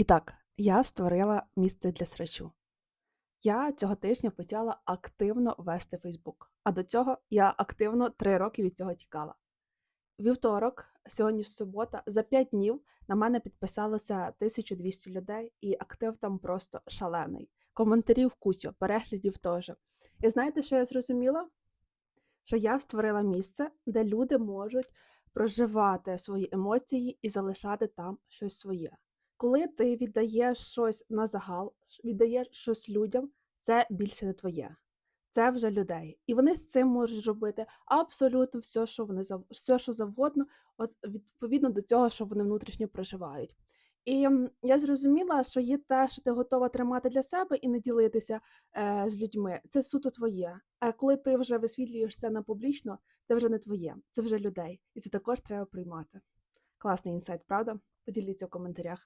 І так, я створила місце для срачу. Я цього тижня почала активно вести Фейсбук, а до цього я активно 3 роки від цього тікала. Вівторок, сьогодні субота, за 5 днів на мене підписалося 1200 людей, і актив там просто шалений. Коментарів куча, переглядів теж. І знаєте, що я зрозуміла? Що я створила місце, де люди можуть проживати свої емоції і залишати там щось своє. Коли ти віддаєш щось на загал, віддаєш щось людям, це більше не твоє. Це вже людей. І вони з цим можуть робити абсолютно все, що вони все, що завгодно, от відповідно до цього, що вони внутрішньо проживають. І я зрозуміла, що є те, що ти готова тримати для себе і не ділитися е, з людьми. Це суто твоє. А коли ти вже висвітлюєш це на публічно, це вже не твоє, це вже людей. І це також треба приймати. Класний інсайт, правда? Поділіться в коментарях.